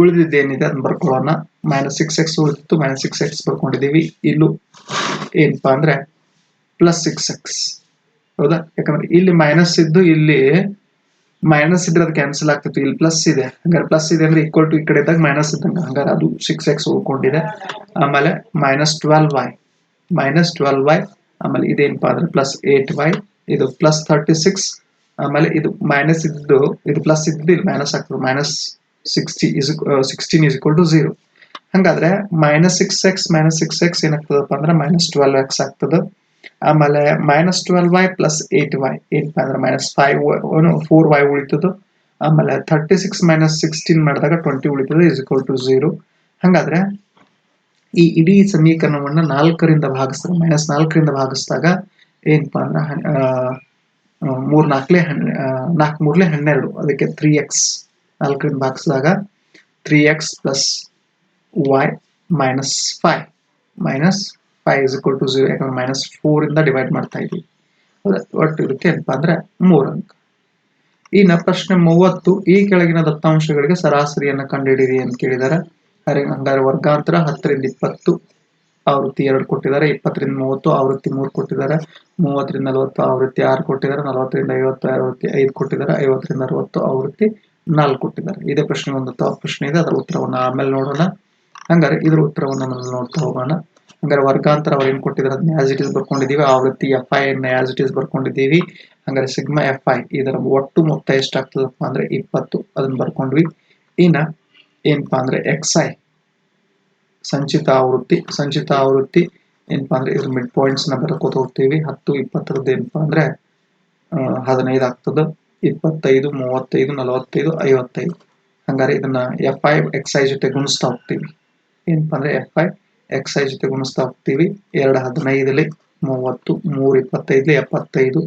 ಉಳಿದಿದ್ದು ಏನಿದೆ ಅದನ್ನ ಬರ್ಕೊಳ್ಳೋಣ. ಮೈನಸ್ ಸಿಕ್ಸ್ ಎಕ್ಸ್ ಉಳಿದಿತ್ತು ಮೈನಸ್ ಸಿಕ್ಸ್ ಎಕ್ಸ್ ಬರ್ಕೊಂಡಿದೀವಿ ಇಲ್ಲೂ ಏನಪ್ಪಾ ಅಂದ್ರೆ ಪ್ಲಸ್ ಸಿಕ್ಸ್ ಎಕ್ಸ್ ಹೌದಾ? ಯಾಕಂದ್ರೆ ಇಲ್ಲಿ ಮೈನಸ್ ಇದ್ದು ಇಲ್ಲಿ ಮೈನಸ್ ಇದ್ರೆ ಅದು ಕ್ಯಾನ್ಸಲ್ ಆಗ್ತಿತ್ತು. ಇಲ್ಲಿ ಪ್ಲಸ್ ಇದೆ. ಹಂಗಾರೆ ಪ್ಲಸ್ ಇದೆ ಅಂದ್ರೆ ಈಕ್ವಲ್ ಟು ಈ ಕಡೆ ಇದ್ದಾಗ ಮೈನಸ್ ಇದ್ದಂಗೆ ಹಂಗಾರೆ ಅದು ಸಿಕ್ಸ್ ಎಕ್ಸ್ ಉಳ್ಕೊಂಡಿದೆ ಆಮೇಲೆ minus twelve Y minus twelve Y ಆಮೇಲೆ ಇದೇನಪ್ಪ ಅಂದ್ರೆ ಪ್ಲಸ್ ಏಟ್ ವೈ ಇದು ಪ್ಲಸ್ ಥರ್ಟಿ ಸಿಕ್ಸ್ ಆಮೇಲೆ ಇದು ಮೈನಸ್ ಇದ್ದು, ಇದು ಪ್ಲಸ್ ಇದ್ದು ಇಲ್ಲಿ ಮೈನಸ್ ಆಗ್ತದೆ. Minus sixty is sixteen is equal to zero ಹಂಗಾದ್ರೆ minus six X minus six X ಏನಾಗ್ತದಪ್ಪ ಅಂದ್ರೆ ಮೈನಸ್ ಟ್ವೆಲ್ವ್ ಎಕ್ಸ್ ಆಗ್ತದೆ. ಆಮೇಲೆ minus twelve Y plus eight Y ಏನಪ್ಪ ಅಂದ್ರೆ ಮೈನಸ್ ಫೈವ್ ಫೋರ್ ವೈ ಉಳಿತದ. ಆಮೇಲೆ ಥರ್ಟಿ ಸಿಕ್ಸ್ ಮೈನಸ್ ಸಿಕ್ಸ್ಟೀನ್ ಮಾಡಿದಾಗ ಟ್ವೆಂಟಿ ಉಳಿತದೆ ಇಸ್ ಇಕ್ವಲ್ ಟು ಝೀರೋ ಹಂಗಾದ್ರೆ ಈ ಇಡೀ ಸಮೀಕರಣವನ್ನ ನಾಲ್ಕರಿಂದ ಭಾಗಿಸ್ತಾರೆ ಮೈನಸ್ ನಾಲ್ಕರಿಂದ ಭಾಗಿಸಿದಾಗ ಏನಪ್ಪ ಅಂದ್ರೆ ಮೂರ್ ನಾಲ್ಕಲೆ ನಾಲ್ಕು ಮೂರ್ಲೆ ಹನ್ನೆರಡು, ಅದಕ್ಕೆ ತ್ರೀ ಎಕ್ಸ್ ನಾಲ್ಕರಿಂದ ಭಾಗಿಸಿದಾಗ three X plus Y minus five minus five is equal to zero ಯಾಕಂದ್ರೆ ಮೈನಸ್ ಫೋರ್ ಇಂದ ಡಿವೈಡ್ ಮಾಡ್ತಾ ಇದ್ದೀವಿ? ಒಟ್ಟು ಇದಕ್ಕೆ ಏನಪ್ಪಾ ಅಂದ್ರೆ ಮೂರು ಅಂಕ ಇನ್ನ ಪ್ರಶ್ನೆ ಮೂವತ್ತು, ಈ ಕೆಳಗಿನ ದತ್ತಾಂಶಗಳಿಗೆ ಸರಾಸರಿಯನ್ನು ಕಂಡುಹಿಡಿಯಿರಿ ಅಂತ ಕೇಳಿದ್ದಾರೆ. ಹಂಗಾರೆ ವರ್ಗಾಂತರ ಹತ್ತರಿಂದ ಇಪ್ಪತ್ತು, ಆವೃತ್ತಿ ಎರಡು ಕೊಟ್ಟಿದ್ದಾರೆ. ಇಪ್ಪತ್ತರಿಂದ ಮೂವತ್ತು, ಆವೃತ್ತಿ ಮೂರು ಕೊಟ್ಟಿದ್ದಾರೆ. ಮೂವತ್ತರಿಂದ ನಲವತ್ತು, ಆವೃತ್ತಿ ಆರು ಕೊಟ್ಟಿದ್ದಾರೆ. ನಲವತ್ತರಿಂದ ಐವತ್ತು, ಆವೃತ್ತಿ ಐದು ಕೊಟ್ಟಿದ್ದಾರೆ. ಐವತ್ತರಿಂದ ಅರವತ್ತು, ಆವೃತ್ತಿ ನಾಲ್ಕು ಕೊಟ್ಟಿದ್ದಾರೆ. ಇದೇ ಪ್ರಶ್ನೆ ಒಂದು ಪ್ರಶ್ನೆ ಇದೆ. ಅದರ ಉತ್ತರವನ್ನು ಆಮೇಲೆ ನೋಡೋಣ. ಹಂಗಾರೆ ಇದ್ರ ಉತ್ತರವನ್ನು ನೋಡ್ತಾ ಹೋಗೋಣ. ಹಂಗಾರೆ ವರ್ಗಾಂತರ ಅವ್ರು ಏನ್ ಕೊಟ್ಟಿದ್ದಾರೆ ಅದನ್ನ ಆಸ್ ಇಟ್ ಇಸ್ ಬರ್ಕೊಂಡಿದೀವಿ. ಆವೃತ್ತಿ ಎಫ್ ಐ ಅನ್ನ ಆಸ್ ಇಟ್ ಇಸ್ ಬರ್ಕೊಂಡಿದ್ದೀವಿ ಹಂಗಾರೆ ಸಿಗ್ಮಾ ಎಫ್ ಐ ಇದರ ಒಟ್ಟು ಮೊತ್ತ ಎಷ್ಟಾಗ್ತದಪ್ಪ ಅಂದ್ರೆ ಇಪ್ಪತ್ತು. ಅದನ್ನ ಬರ್ಕೊಂಡ್ವಿ. ಇನ್ನ ಏನಪ್ಪಾ ಅಂದ್ರೆ ಎಕ್ಸ್ ಐ ಸಂಚಿತ ಆವೃತ್ತಿ. ಸಂಚಿತ ಆವೃತ್ತಿ ಏನಪ್ಪಾ ಅಂದ್ರೆ ಇದ್ರ ಮಿಡ್ ಪಾಯಿಂಟ್ಸ್ನ ಬರ್ಕೋತ ಹೋಗ್ತೀವಿ. ಹತ್ತು, ಇಪ್ಪತ್ತರದ್ದು ಏನಪ್ಪಾ ಅಂದ್ರೆ ಹದಿನೈದು ಆಗ್ತದೆ. ಇಪ್ಪತ್ತೈದು, ಮೂವತ್ತೈದು, ನಲವತ್ತೈದು, ಐವತ್ತೈದು. ಹಂಗಾರೆ ಇದನ್ನ ಎಫ್ ಐ ಎಕ್ಸ್ ಐ ಜೊತೆ ಗುಣಿಸ್ತಾ ಹೋಗ್ತೀವಿ. ಏನಪ್ಪಾ ಅಂದ್ರೆ ಎಫ್ ಐ ಎಕ್ಸ್ ಐ ಜೊತೆ ಗುಣಿಸ್ತಾ ಹೋಗ್ತೀವಿ ಎರಡು ಹದಿನೈದಲಿ ಮೂವತ್ತು, ಮೂರು ಇಪ್ಪತ್ತೈದಲಿ ಎಪ್ಪತ್ತೈದು,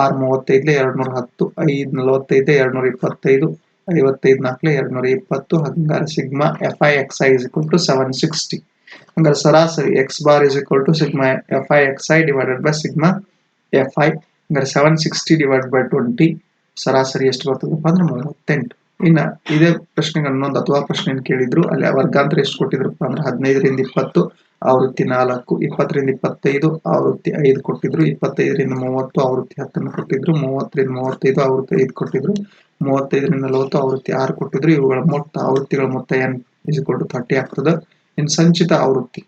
ಆರು ಮೂವತ್ತೈದ್ಲಿ ಎರಡು ನೂರ ಹತ್ತು, ಐದು ನಲವತ್ತೈದು ಎರಡು ನೂರ ಇಪ್ಪತ್ತೈದು, ಐವತ್ತೈದು ನಾಲ್ಕಲೆ ಎರಡು ನೂರ ಇಪ್ಪತ್ತು, ಹಂಗಾರೆ sigma F I X I is equal to seven sixty ಹಂಗಾರೆ ಸರಾಸರಿ X bar is equal to sigma F I X I divided by sigma F I ಹಂಗಾರೆ seven sixty divide by twenty ಸರಾಸರಿ ಎಷ್ಟು ಬರ್ತದಪ್ಪ ಅಂದ್ರೆ ಮೂವತ್ತೆಂಟು. ಇನ್ನ ಇದೇ ಪ್ರಶ್ನೆಗೆ ಇನ್ನೊಂದು ಅಥವಾ ಪ್ರಶ್ನೆ ಕೇಳಿದ್ರು, ಅಲ್ಲಿ ವರ್ಗಾಂತರ ಎಷ್ಟು ಕೊಟ್ಟಿದ್ರಪ್ಪ ಅಂದ್ರೆ ಹದಿನೈದರಿಂದ ಇಪ್ಪತ್ತು, ಆವೃತ್ತಿ ನಾಲ್ಕು, ಇಪ್ಪತ್ತರಿಂದ ಇಪ್ಪತ್ತೈದು, ಆವೃತ್ತಿ ಐದು ಕೊಟ್ಟಿದ್ರು, ಇಪ್ಪತ್ತೈದರಿಂದ ಮೂವತ್ತು, ಆವೃತ್ತಿ ಹತ್ತನ್ನು ಕೊಟ್ಟಿದ್ರು, ಮೂವತ್ತರಿಂದ ಮೂವತ್ತೈದು, ಆವೃತ್ತಿ ಐದು ಕೊಟ್ಟಿದ್ರು, ಮೂವತ್ತೈದರಿಂದ ನಲವತ್ತು, ಆವೃತ್ತಿ ಆರು ಕೊಟ್ಟಿದ್ರು, ಇವುಗಳ ಮೊತ್ತ, ಆವೃತ್ತಿಗಳ ಮೊತ್ತ ಎನ್ ಇಸ್ ಟು ಥರ್ಟಿ ಆಗ್ತದೆ. ಇನ್ನು ಸಂಚಿತ ಆವೃತ್ತಿ.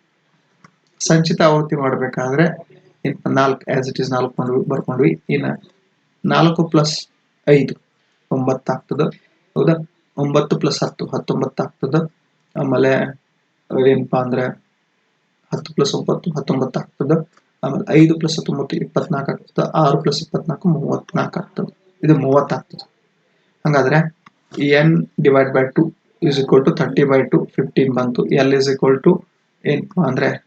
ಸಂಚಿತ ಆವೃತ್ತಿ ಮಾಡಬೇಕಾದ್ರೆ ನಾಲ್ಕು ಆಸ್ ಇಟ್ ಇಸ್ ನಾಲ್ಕು ಬರ್ಕೊಂಡ್ವಿ. ಇನ್ನು ನಾಲ್ಕು ಪ್ಲಸ್ ಐದು, ಒಂಬತ್ತು ಆಗ್ತದೆ. ಹೌದಾ? ಒಂಬತ್ತು ಪ್ಲಸ್ ಹತ್ತು, ಹತ್ತೊಂಬತ್ತು ಆಗ್ತದ. ಆಮೇಲೆ ಏನಪ್ಪಾ ಅಂದ್ರೆ ಹತ್ತು ಪ್ಲಸ್ ಒಂಬತ್ತು, ಹತ್ತೊಂಬತ್ತು ಆಗ್ತದ. ಆಮೇಲೆ ಐದು ಪ್ಲಸ್ ಹತ್ತೊಂಬತ್ತು ಇಪ್ಪತ್ನಾಲ್ಕು ಆಗ್ತದ. ಆರು ಪ್ಲಸ್ ಇಪ್ಪತ್ನಾಲ್ಕು ಮೂವತ್ನಾಲ್ಕು ಆಗ್ತದ. ಇದು ಮೂವತ್ತು ಆಗ್ತದೆ. ಹಂಗಾದ್ರೆ N divide by two is equal to thirty by two fifteen ಬಂತು. ಎಲ್ ಇಸ್ ಇಕ್ವಲ್ ಟು ಏನಪ್ಪಾ ಅಂದ್ರೆ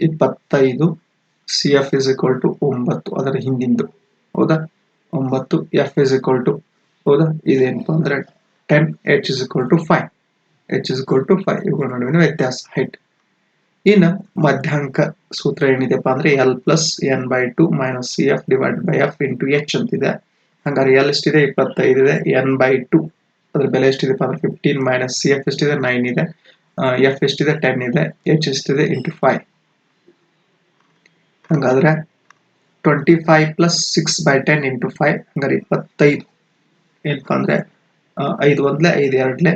ಇಪ್ಪತ್ತೈದು C F is equal to ಒಂಬತ್ತು. ಅದರ ಹಿಂದಿಂದು. ಹೌದಾ? ಒಂಬತ್ತು ಎಫ್ ಇಸ್ ಇಕ್ವಲ್ ಟು ಹೌದಾ? ಇದೇನಪ್ಪ ಅಂದ್ರೆ ten H is equal to five H is equal to five ಇವುಗಳ ನಡುವಿನ ವ್ಯತ್ಯಾಸ. ಹೈಟ್ ಇನ್ನು ಮಧ್ಯಾಂಕ ಸೂತ್ರ ಏನಿದೆಪ್ಪ ಅಂದ್ರೆ L plus N by two minus C F divide by F into H ಅಂತಿದೆ. ಹಂಗಾರೆ ಎಲ್ ಎಷ್ಟಿದೆ? ಇಪ್ಪತ್ತೈದು ಇದೆ. ಎನ್ ಬೈ ಟು ಅದ್ರ ಬೆಲೆ ಎಷ್ಟಿದೆ ಅಂದ್ರೆ ಫಿಫ್ಟೀನ್ ಮೈನಸ್ ಸಿ ಎಫ್ ಎಷ್ಟಿದೆ? ನೈನ್ ಇದೆ. ಎಫ್ ಎಷ್ಟಿದೆ? ಟೆನ್ ಇದೆ. ಎಚ್ ಎಷ್ಟಿದೆ? ಇಂಟು ಫೈವ್ ಹಂಗಾದ್ರೆ twenty five plus six by ten into five ಹಂಗಾರೆ ಇಪ್ಪತ್ತೈದು. ಏನಪ್ಪ ಅಂದರೆ ಐದು ಒಂದ್ಲೆ, ಐದು ಎರಡ್ಲೆ,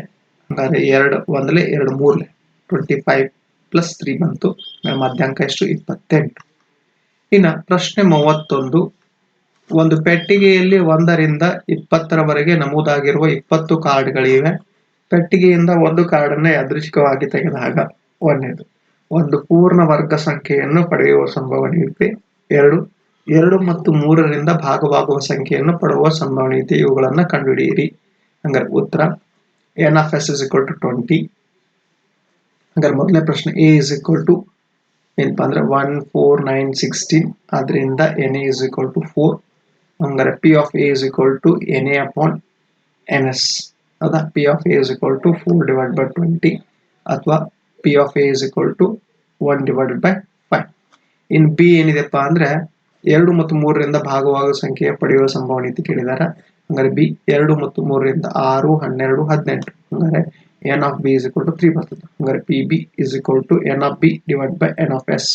ಹಂಗಾದ್ರೆ ಎರಡು ಒಂದ್ಲೆ, ಎರಡು ಮೂರ್ಲೆ. ಟ್ವೆಂಟಿ ಫೈವ್ ಪ್ಲಸ್ ತ್ರೀ ಬಂತು ಮಧ್ಯಾಂಕ ಎಷ್ಟು? ಇಪ್ಪತ್ತೆಂಟು. ಇನ್ನ ಪ್ರಶ್ನೆ ಮೂವತ್ತೊಂದು. ಒಂದು ಪೆಟ್ಟಿಗೆಯಲ್ಲಿ ಒಂದರಿಂದ ಇಪ್ಪತ್ತರವರೆಗೆ ನಮೂದಾಗಿರುವ ಇಪ್ಪತ್ತು ಕಾರ್ಡ್ಗಳಿವೆ. ಪೆಟ್ಟಿಗೆಯಿಂದ ಒಂದು ಕಾರ್ಡನ್ನು ಯಾದೃಚ್ಛಿಕವಾಗಿ ತೆಗೆದಾಗ ಒಂದನೇದು ಒಂದು ಪೂರ್ಣ ವರ್ಗ ಸಂಖ್ಯೆಯನ್ನು ಪಡೆಯುವ ಸಂಭವನೀಯತೆ ಎರಡು. ಎರಡು ಮತ್ತು ಮೂರರಿಂದ ಭಾಗವಾಗುವ ಸಂಖ್ಯೆಯನ್ನು ಪಡೆಯುವ ಸಂಭವನೀಯತೆ ಇವುಗಳನ್ನು ಕಂಡುಹಿಡಿಯಿರಿ. ಹಂಗಾರೆ ಉತ್ತರ N of S is equal to twenty ಹಂಗಾರೆ ಮೊದಲನೇ ಪ್ರಶ್ನೆ ಎ ಇಸ್ ಇಕ್ವಲ್ ಟು ಏನಪ್ಪ ಅಂದರೆ ಒನ್ ಫೋರ್ ನೈನ್ ಸಿಕ್ಸ್ಟೀನ್ ಅದರಿಂದ N A is equal to four ಹಂಗಾರೆ P of A is equal to N A upon N S ಹೌದಾ? P of A is equal to four divide by twenty ಅಥವಾ P of A is equal to one divided by five in B ಏನಿದೆಪ್ಪ ಅಂದ್ರೆ ಎರಡು ಮತ್ತು ಮೂರರಿಂದ ಭಾಗವಾಗುವ ಸಂಖ್ಯೆಯ ಪಡೆಯುವ ಸಂಭವನೀಯತೆ ಕೇಳಿದಾರೆ. ಹಂಗಾರೆ ಬಿ ಎರಡು ಮತ್ತು ಮೂರರಿಂದ ಆರು, ಹನ್ನೆರಡು, ಹದಿನೆಂಟು. ಹಂಗಾರೆ N of B is equal to three ಬರ್ತದೆ. ಹಂಗಾರೆ P B is equal to N of B divide by N of S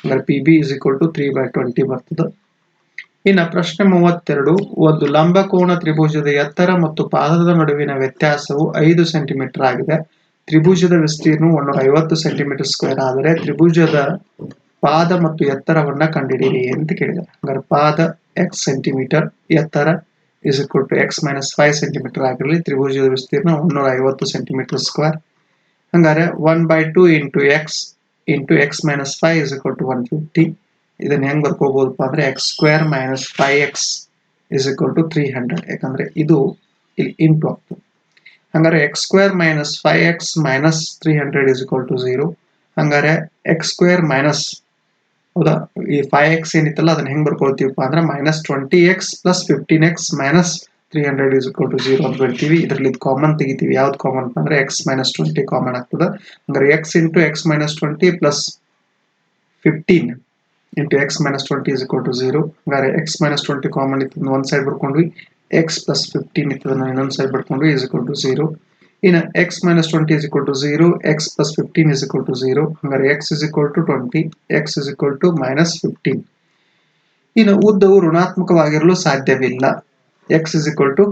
ಹಂಗಾರೆ P B is equal to three by twenty ಬರ್ತದೆ. ಇನ್ನ ಪ್ರಶ್ನೆ ಮೂವತ್ತೆರಡು, ಒಂದು ಲಂಬಕೋನ ತ್ರಿಭುಜದ ಎತ್ತರ ಮತ್ತು ಪಾದದ ನಡುವಿನ ವ್ಯತ್ಯಾಸವು ಐದು ಸೆಂಟಿಮೀಟರ್ ಆಗಿದೆ. ತ್ರಿಭುಜದ ವಿಸ್ತೀರ್ಣ ಒಂದೂರ ಐವತ್ತು ಸೆಂಟಿಮೀಟರ್ ಸ್ಕ್ವೇರ್ ಆದರೆ ತ್ರಿಭುಜದ ಪಾದ ಮತ್ತು ಎತ್ತರವನ್ನ ಕಂಡುಹಿಡಿಯಿರಿ ಅಂತ ಕೇಳಿದೆ ಹಂಗಾರೆ ಪಾದ ಎಕ್ಸ್ ಸೆಂಟಿಮೀಟರ್ ಎತ್ತರ is equal to x minus five centimetre ಆಗಿರಲಿ. ತ್ರಿಭುಜದ ವಿಸ್ತೀರ್ಣ ಮುನ್ನೂರ ಐವತ್ತು ಸೆಂಟಿಮೀಟರ್ ಸ್ಕ್ವೇರ್ ಹಂಗಾರೆ one by two into x into x minus five is equal to one fifty ಇದನ್ನ ಹೆಂಗ್ ಬರ್ಕೋಬಹುದಪ್ಪ ಅಂದ್ರೆ x square minus five x is equal to three hundred ಯಾಕಂದ್ರೆ ಇದು ಇಲ್ಲಿ ಇಂಟು ಆಗ್ತದೆ ಹಂಗಾರೆ x square minus five x minus three hundred is equal to zero ಹಂಗಾರೆ ಎಕ್ಸ್ ಸ್ಕ್ವೇರ್ ಮೈನಸ್ ಹೌದಾ? ಈ ಫೈವ್ ಎಕ್ಸ್ ಏನಿತ್ತಲ್ಲ, ಅದನ್ನ ಹೆಂಗ್ ಬರ್ಕೊಳ್ತೀವಪ್ಪ ಅಂದ್ರೆ minus twenty x plus fifteen x minus three hundred is equal to zero ಅಂತ ಬರ್ತೀವಿ ಇದರಲ್ಲಿ ಕಾಮನ್ ತೆಗಿತೀವಿ. ಯಾವ್ದು ಕಾಮನ್ ಅಂದ್ರೆ ಎಕ್ಸ್ ಮೈನಸ್ ಟ್ವೆಂಟಿ ಕಾಮನ್ ಆಗ್ತದೆ. ಅಂದ್ರೆ x into x minus twenty plus fifteen into x minus twenty is equal to zero ಹಂಗಾರೆ ಎಕ್ಸ್ ಮೈನಸ್ ಟ್ವೆಂಟಿ ಕಾಮನ್ ಇತ್ತು ಒಂದ್ ಸೈಡ್ ಬರ್ಕೊಂಡ್ವಿ. ಎಕ್ಸ್ ಪ್ಲಸ್ ಫಿಫ್ಟೀನ್ ಇತ್ತದನ್ನ ಇನ್ನೊಂದು ಸೈಡ್ ಬರ್ಕೊಂಡ್ವಿ ಇಸ್ ಇಕ್ವಲ್ ಟು ಜೀರೋ ಇನ್ನು x minus twenty is equal to zero x plus fifteen is equal to zero ಹಂಗಾರೆ x is equal to twenty x is equal to minus fifteen ಇನ್ನು ಉದ್ದವು ಋಣಾತ್ಮಕವಾಗಿರಲು ಸಾಧ್ಯವಿಲ್ಲ. X is equal to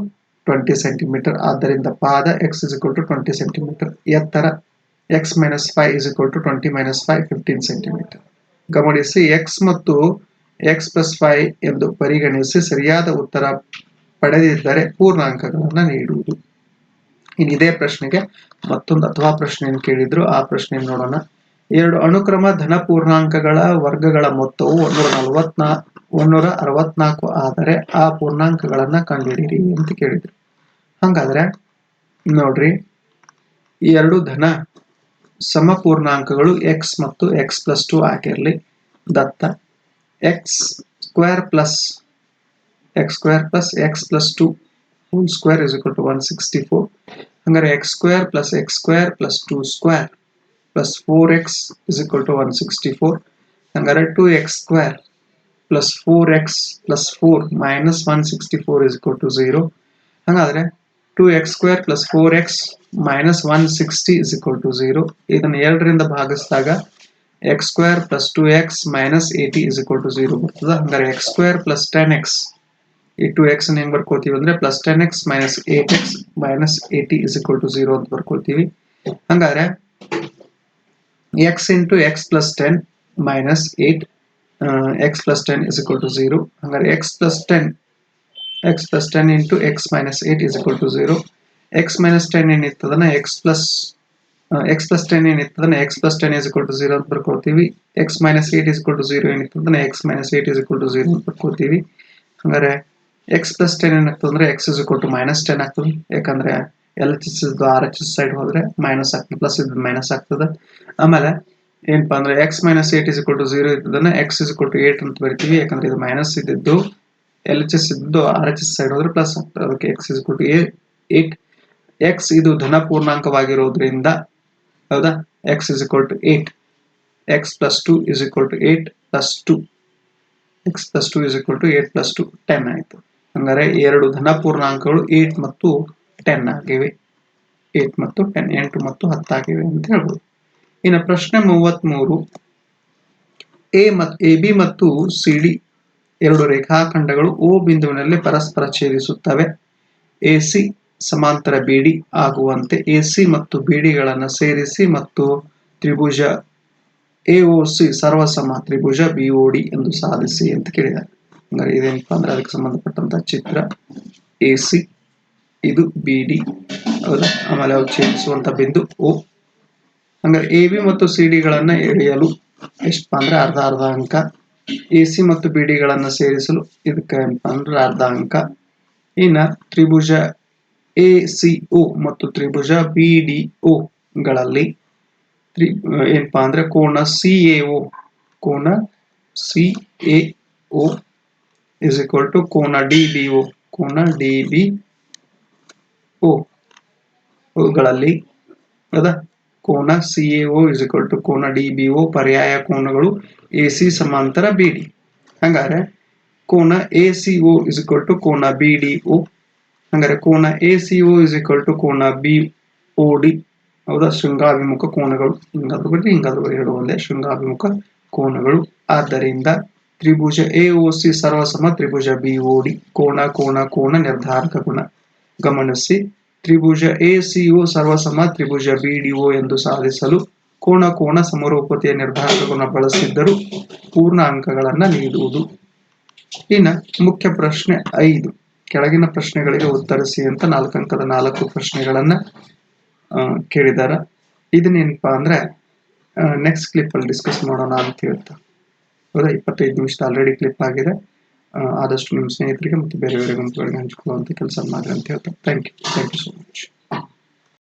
twenty centimetre ಆದ್ದರಿಂದ ಪಾದ x is equal to twenty centimetre ಎತ್ತರ x minus five is equal to twenty minus five fifteen centimetre ಗಮನಿಸಿ ಎಕ್ಸ್ ಮತ್ತು ಎಕ್ಸ್ ಪ್ಲಸ್ ಫೈವ್ ಎಂದು ಪರಿಗಣಿಸಿ ಸರಿಯಾದ ಉತ್ತರ ಪಡೆದಿದ್ದರೆ ಪೂರ್ಣಾಂಕಗಳನ್ನು ನೀಡುವುದು. ಇನ್ನು ಇದೇ ಪ್ರಶ್ನೆಗೆ ಮತ್ತೊಂದು ಅಥವಾ ಪ್ರಶ್ನೆಯನ್ನು ಕೇಳಿದ್ರು, ಆ ಪ್ರಶ್ನೆ ನೋಡೋಣ. ಎರಡು, ಅನುಕ್ರಮ ಧನ ಪೂರ್ಣಾಂಕಗಳ ವರ್ಗಗಳ ಮೊತ್ತವು ಒಂದೂರ ನಲವತ್ನಾ ಒಂದೂರ ಅರವತ್ನಾಲ್ಕು ಆದರೆ ಆ ಪೂರ್ಣಾಂಕಗಳನ್ನ ಕಂಡುಹಿಡಿಯಿರಿ ಅಂತ ಕೇಳಿದ್ರು. ಹಂಗಾದ್ರೆ ನೋಡ್ರಿ ಈ ಎರಡು ಧನ ಸಮಪೂರ್ಣಾಂಕಗಳು ಎಕ್ಸ್ ಮತ್ತು ಎಕ್ಸ್ ಪ್ಲಸ್ ಟು ಆಗಿರಲಿ. ದತ್ತ x square plus x square plus x plus two is equal to one sixty four ಹಂಗಾರೆ x square plus x square plus two square plus four x is equal to one sixty four ಹಂಗಾರೆ two x square plus four x plus four minus one sixty four is to zero ಹಾಗಾದರೆ two x square plus four x minus one sixty is equal to zero ಇದನ್ನು ಎರಡರಿಂದ ಭಾಗಿಸಿದಾಗ x square plus two x minus eighty is equal to zero ಬರ್ತದೆ. ಹಂಗಾರೆ x square plus ten x ಈ ಟು ಎಕ್ಸ್ ಹೆಂಗ್ ಬರ್ಕೋತೀವಿ ಅಂದ್ರೆ plus ten x minus eight x minus eighty is equal to zero ಅಂತ ಬರ್ಕೋತೀವಿ ಹಂಗಾದ್ರೆ x into x plus ten minus eight x plus ten is equal to zero ಹಂಗಾರೆ x plus ten x plus ten into x minus eight is equal to zero x minus ten ಏನಿರ್ತದನ್ನ x plus x plus ten ಏನಿರ್ತದನ್ನ x plus ten is equal to zero ಅಂತ ಬರ್ಕೊಳ್ತೀವಿ x minus eight is equal to zero ಏನಿರ್ತದನ್ನ x minus eight is equal to zero ಅಂತ ಬರ್ಕೊಳ್ತೀವಿ ಹಂಗಾರೆ ಎಕ್ಸ್ ಪ್ಲಸ್ ಟೆನ್ ಏನಾಗ್ತದೆ ಅಂದ್ರೆ x is two minus ten ಆಗ್ತದೆ. ಯಾಕಂದ್ರೆ L H S R H S side ಹೋದ್ರೆ ಮೈನಸ್ ಆಗ್ತದೆ ಪ್ಲಸ್ ಇದು ಮೈನಸ್ ಆಗ್ತದೆ. ಆಮೇಲೆ ಏನಪ್ಪಾ ಅಂದ್ರೆ x minus eight is to zero ಇದ್ದದನ್ನ x is to eight ಅಂತ ಬರಿತೀವಿ. ಯಾಕಂದ್ರೆ ಇದು ಮೈನಸ್ ಇದ್ದಿದ್ದು ಎಲ್ ಎಚ್ ಎಸ್ ಇದ್ದು ಆರ್ ಎಚ್ ಎಸ್ ಸೈಡ್ ಹೋದ್ರೆ ಪ್ಲಸ್ ಆಗ್ತದೆ. ಅದಕ್ಕೆ x is to eight x ಇದು ಧನ ಪೂರ್ಣಾಂಕವಾಗಿರೋದ್ರಿಂದ ಹೌದಾ? X is equal to eight x plus two is equal to eight plus two x plus two is equal to eight plus two ten ಆಯ್ತು. ಹಂಗಾರೆ ಎರಡು ಧನ ಪೂರ್ಣಾಂಕಗಳು ಏಟ್ ಮತ್ತು ಟೆನ್ ಆಗಿವೆ. ಏಟ್ ಮತ್ತು ಟೆನ್ ಎಂಟು ಮತ್ತು ಹತ್ತಾಗಿವೆ ಅಂತ ಹೇಳ್ಬೋದು. ಇನ್ನು ಪ್ರಶ್ನೆ ಮೂವತ್ಮೂರು. ಎ ಮತ್ತು ಎ ಬಿ ಮತ್ತು ಸಿ ಡಿ ಎರಡು ರೇಖಾಖಂಡಗಳು ಓ ಬಿಂದುವಿನಲ್ಲಿ ಪರಸ್ಪರ ಛೇದಿಸುತ್ತವೆ. ಎ ಸಿ ಸಮಾಂತರ ಬಿಡಿ ಆಗುವಂತೆ ಎ ಸಿ ಮತ್ತು ಬಿಡಿಗಳನ್ನು ಸೇರಿಸಿ ಮತ್ತು ತ್ರಿಭುಜ ಎ ಒ ಸಿ ಸರ್ವಸಮ ತ್ರಿಭುಜ ಬಿ ಒ ಡಿ ಎಂದು ಸಾಧಿಸಿ ಅಂತ ಕೇಳಿದ್ದಾರೆ. ಹಂಗಾರೆ ಇದೇನಪ್ಪ ಅಂದ್ರೆ ಅದಕ್ಕೆ ಸಂಬಂಧಪಟ್ಟಂತ ಚಿತ್ರ ಎ ಸಿ ಇದು ಬಿ ಡಿ ಹೌದಾ? ಆಮೇಲೆ ಅವು ಛೇದಿಸುವಂತ ಬಿಂದು ಓ ಹಂಗಾರೆ ಎ ಬಿ ಮತ್ತು ಸಿ ಡಿಗಳನ್ನ ಎಳೆಯಲು ಎಷ್ಟಪ್ಪ ಅಂದ್ರೆ ಅರ್ಧ ಅರ್ಧ ಅಂಕ. ಎ ಸಿ ಮತ್ತು ಬಿ ಡಿಗಳನ್ನ ಸೇರಿಸಲು ಇದಕ್ಕೆ ಅಂದ್ರೆ ಅರ್ಧ ಅಂಕ. ಇನ್ನ ತ್ರಿಭುಜ ಎ ಸಿ ಒ ಮತ್ತು ತ್ರಿಭುಜ ಬಿ ಡಿ ಗಳಲ್ಲಿ ತ್ರಿ, ಏನಪ್ಪಾ ಅಂದ್ರೆ ಕೋನ ಸಿ ಎ ಒ ಕೋನ C A O is equal to ಕೋನ ಡಿ ಬಿ ಒ ಕೋನ ಡಿ ಬಿ ಒ ಗಳಲ್ಲಿ ಅದ? ಕೋನ C A O is equal to ಕೋನ ಡಿ ಬಿ ಒ ಪರ್ಯಾಯ ಕೋನಗಳು ಎ ಸಿ ಸಮಾಂತರ ಬಿ ಡಿ ಹಂಗಾರೆ, ಕೋನ A C O is equal to ಕೋನ ಬಿ ಡಿ ಒ ಹಂಗಾರೆ, ಕೋನ A C O is equal to ಕೋನ ಬಿ ಒ ಡಿ ಹೌದಾ? ಶೃಂಗಾಭಿಮುಖ ಕೋನಗಳು. ಹಿಂಗಾದ್ರೂ ಬರಲಿ ಹಿಂಗಾದ್ರೂ ಎರಡು ಒಂದೇ ಶೃಂಗಾಭಿಮುಖ ಕೋನಗಳು. ಆದ್ದರಿಂದ ತ್ರಿಭುಜ ಎ ಓ ಸಿ ಸರ್ವಸಮ ತ್ರಿಭುಜ ಬಿ ಓ ಡಿ ಕೋಣ ಕೋಣ ಕೋಣ ನಿರ್ಧಾರಕ ಗುಣ. ಗಮನಿಸಿ, ತ್ರಿಭುಜ ಎ ಸಿ ಓ ಸರ್ವಸಮ ತ್ರಿಭುಜ ಬಿ ಡಿ ಒ ಎಂದು ಸಾಧಿಸಲು ಕೋಣ ಕೋಣ ಸಮರೂಪತೆಯ ನಿರ್ಧಾರಕ ಗುಣ ಬಳಸಿದ್ದರೂ ಪೂರ್ಣ ಅಂಕಗಳನ್ನು ನೀಡುವುದು. ಇನ್ನು ಮುಖ್ಯ ಪ್ರಶ್ನೆ ಐದು. ಕೆಳಗಿನ ಪ್ರಶ್ನೆಗಳಿಗೆ ಉತ್ತರಿಸಿ ಅಂತ ನಾಲ್ಕು ಅಂಕದ ನಾಲ್ಕು ಪ್ರಶ್ನೆಗಳನ್ನು ಕೇಳಿದ್ದಾರೆ ಇದನ್ನೇನಪ್ಪ ಅಂದರೆ ನೆಕ್ಸ್ಟ್ ಕ್ಲಿಪ್ ಅಲ್ಲಿ ಡಿಸ್ಕಸ್ ಮಾಡೋಣ ಅಂತ ಹೇಳ್ತಾ. ಹೌದಾ ಇಪ್ಪತ್ತೈದು ನಿಮಿಷ ಆಲ್ರೆಡಿ ಕ್ಲಿಪ್ ಆಗಿದೆ. ಆದಷ್ಟು ನಿಮ್ಮ ಸ್ನೇಹಿತರಿಗೆ ಮತ್ತು ಬೇರೆ ಬೇರೆ ಗುಂಪುಗಳಿಗೆ ಹಂಚಿಕೊಳ್ಳುವಂಥ ಕೆಲಸ ಮಾಡಿ ಅಂತ ಹೇಳ್ತಾರೆ thank you thank you so much